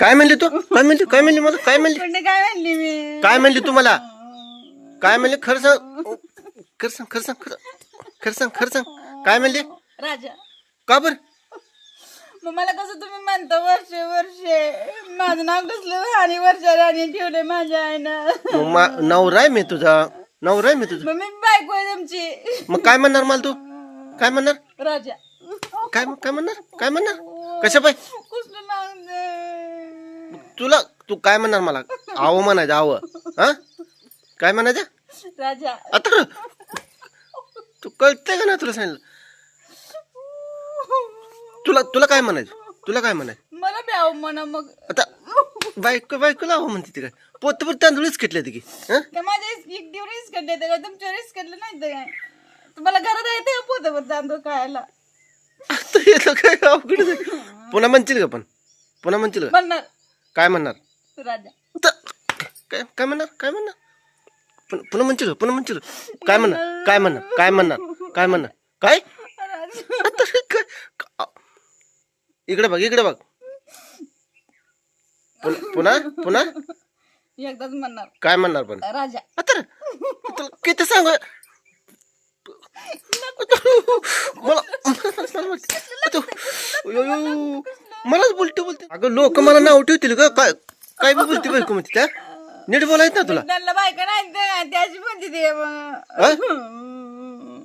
काय म्हणली तू? काय म्हणली? काय म्हणली मला? काय म्हणली? पण काय म्हणली मी? काय म्हणली तू मला? काय म्हणली? खरं सांग. खरं सांग खरं सांग खरं खरं सांग खरं सांग. काय म्हणली? राजा. का बर? मग मला कसं तुम्ही म्हणता वर्षे वर्षे? माझं नाव कसलं? आणि वर्षा राणी ठेवले माझ्या आईनं. नवरा आहे मी तुझा. नवरा आहे मी तुझा. मग मी बायको आहे तुमची. मग काय म्हणणार मला तू? काय म्हणणार? राजा. काय काय म्हणणार? काय म्हणणार? कशा पाय कसलं? तुला तू काय म्हणणार मला? आव म्हणायचं आव. हा? काय म्हणायचं? राजा. आता तू कळतंय का ना तुला सांगितलं? तुला तुला काय म्हणायचं? तुला काय म्हणायचं? मला बी आव म्हणा मग. आता बायको बायकोला आव म्हणते ती काय? पोतभर तांदूळच घेतले ती की हं? का माझ्या एक रिस्क काढले का? तुमच्या रिस्क नाही तर काय? तुम्हाला घरात येते पोत तांदूळ खायला? आता हे काय? अवघड आहे. पुन्हा म्हणशील का पण? पुन्हा म्हणशील का? म्हणणार. काय म्हणणार? राजा. काय काय म्हणणार? काय म्हणणार? पुन्हा पुन्हा म्हणशील का पुन्हा म्हणशील. का? काय म्हणणार? काय म्हणणार? काय म्हणणार? काय म्हणणार? काय? राजा. आता हे काय? का- इकडे बघ इकडे बघ. पुन्हा पुन्हा पुन्हा? एकदाच म्हणणार. काय म्हणणार पण? राजा. आता रे, तुला किती सांग? मला मला वाटतं. आता, अयो, मलाच बोलते बोलते. अगं लोक मला नाव ठेवतील का काय काय बी बोलते बायको म्हणते त्या. नीट बोलायचं ना तुला. त्यांना बायका नाही त्याची म्हणते ते. हा? मग.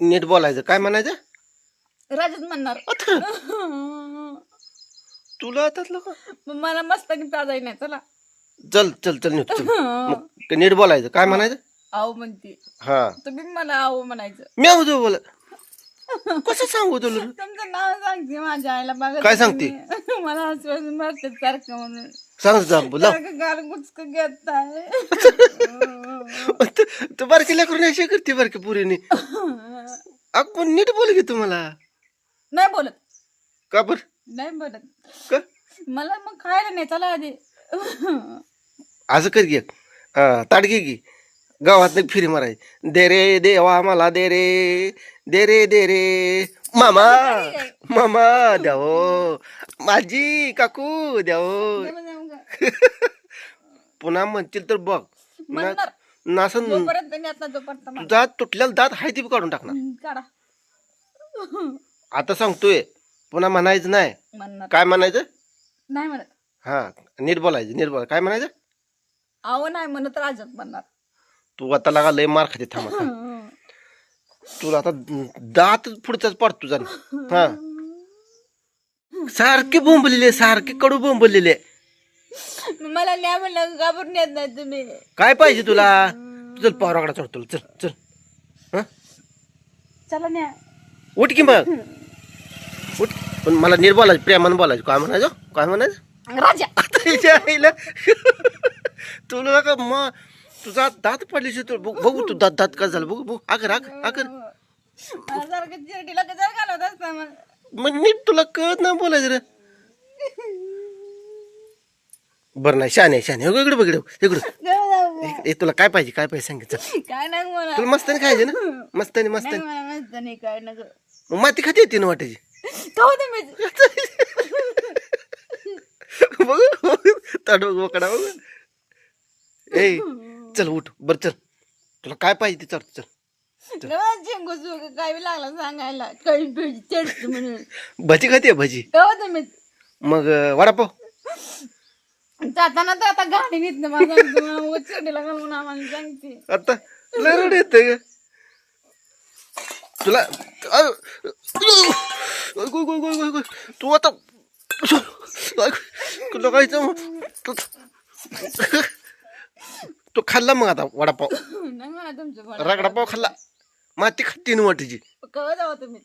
नीट बोलायचं. काय म्हणायचं? राजाच म्हणणार. आता तुला आता का? मग मला मस्तानी पाजाय नाही. चला. चल चल चल नीट चल मग नीट बोलायचं. काय म्हणायचं? आहो म्हणते. हा. तुम्ही मला आहो म्हणायचं. मी आहोत बोला. कसं सांगू तुला? तुमचं नाव सांगते माझ्या आईला बघा काय सांगते? तुम्ही. मला आजपासून मारतात सारखं म्हणून. सांग जा बोला. सारखं गाल गुचक घेताय. तू- तू बारकी लेकरून अशी करते बारकी पुरीने. आपण नीट बोल घे तुम्हाला नाही बोलत. का बर? नाही बोलत. का? मला मग खायला नाही चला आधी. असं कर घे ताडगी घे. गावात फिरी मारायची दे रे देवा मला दे रे. दे रे दे रे. मामा मामा द्यावो. माझी काकू द्यावो. पुन्हा म्हणतील तर बघ. म्हणणार. नासन. जोपर्यंत नाही आता जोपर्यंत मला- दात तुटल्याला दात हाय ती बी काढून टाकणार. हम्म, काढा. आता सांगतोय पुन्हा म्हणायचं नाही. म्हणणार. काय म्हणायचं? नाही म्हणत. हा नीट बोलायचं नीट बोलाय काय म्हणायचं? आहो नाही म्हणत राजात म्हणणार. तू आता लागा लय मार खाते थांब. तुला आता दात पुढचाच पड तुझा हा. सारखे बोंबलेले सारखे कडू बोंबलेले. मला न्या म्हणलं घाबरून येत नाही तुम्ही. काय पाहिजे तुला? चल पावराकडा चढ तुला चल चल. हा? चला न्या. उठ की मग. उठ. पण मला नीट बोलायचं प्रेमानं बोलायचं. काय म्हणायचं? काय म्हणायचं? राजा. आता हिच्या आईला. तुला का मग तुझा दात पडली तू. बघ- बघू तू दात दात का झालं. बघू बघू. आकर आकर आकर मला सारखं चिरटीला कचर घालत असता मग? मग नीट तुला कळत नाही बोलायचं रे. बरं नाही शाने शाने इकडे बघ इकडे. ए तुला काय पाहिजे काय पाहिजे सांगितलं काय नाही मला. तुला मस्तानी खायचे ना? मस्तानी नाही मस्तानी. मला माहीत नाही काय मग माती खाते येते ना वाटायची. तो बघ ताट बघ बोकडा बघ. ए चल उठ बर चल. तुला काय पाहिजे ते चल. चल. सुग काय लागला सांगायला. काही भेट चढत म्हणून. भजी खाते भजी? तो तुम्ही. मग अं, वडापाव जाताना तर आता गाडी नेत ना माझा. चिरटीला घालून आम्हाला सांगते. आता लरड येत ग. तुला अ- अगो, गो, गो, गो, गो. तू आता तुला कायचं तो खाल्ला मग आता वडापाव? नाही मला तुमचं रगडापाव खाल्ला. माती खाती वाटायची कवा जावा तुम्ही.